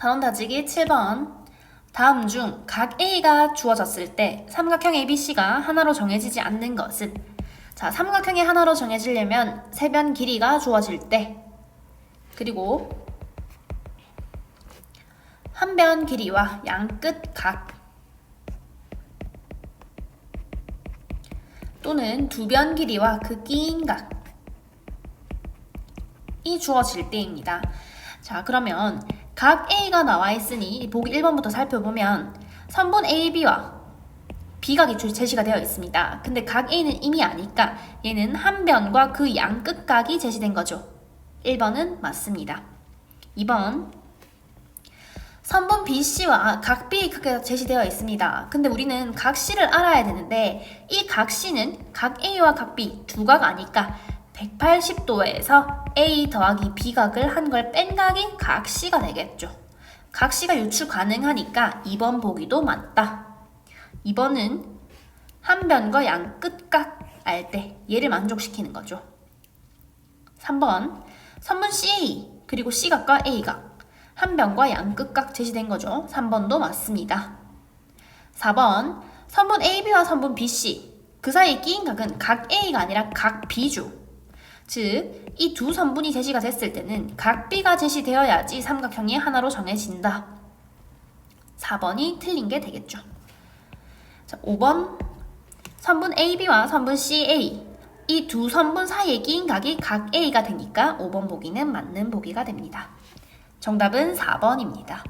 단원 다지기 7번. 다음 중 각 A가 주어졌을 때 삼각형 ABC가 하나로 정해지지 않는 것은 자, 삼각형이 하나로 정해지려면 세변 길이가 주어질 때 그리고 한 변 길이와 양끝 각 또는 두 변 길이와 그 끼인 각이 주어질 때입니다. 자, 그러면 각 A가 나와 있으니 보기 1번부터 살펴보면 선분 AB와 B각이 주- 제시가 되어 있습니다. 근데 각 A는 이미 아니까 얘는 한 변과 그 양 끝각이 제시된 거죠. 1번은 맞습니다. 2번 선분 BC와 각 B의 크기가 제시되어 있습니다. 근데 우리는 각 C를 알아야 되는데 이 각 C는 각 A와 각 B 두 각 아니까 180도에서 A 더하기 B각을 한 걸 뺀 각이 각 C가 되겠죠. 각 C가 유추 가능하니까 2번 보기도 맞다. 2번은 한 변과 양 끝각 알 때 얘를 만족시키는 거죠. 3번 선분 CA 그리고 C각과 A각 한 변과 양 끝각 제시된 거죠. 3번도 맞습니다. 4번 선분 AB와 선분 BC 그 사이에 끼인 각은 각 A가 아니라 각 B죠. 즉, 이 두 선분이 제시가 됐을 때는 각 B가 제시되어야지 삼각형이 하나로 정해진다. 4번이 틀린 게 되겠죠. 자, 5번 선분 AB와 선분 CA 이 두 선분 사이에 끼인 각이 각 A가 되니까 5번 보기는 맞는 보기가 됩니다. 정답은 4번입니다.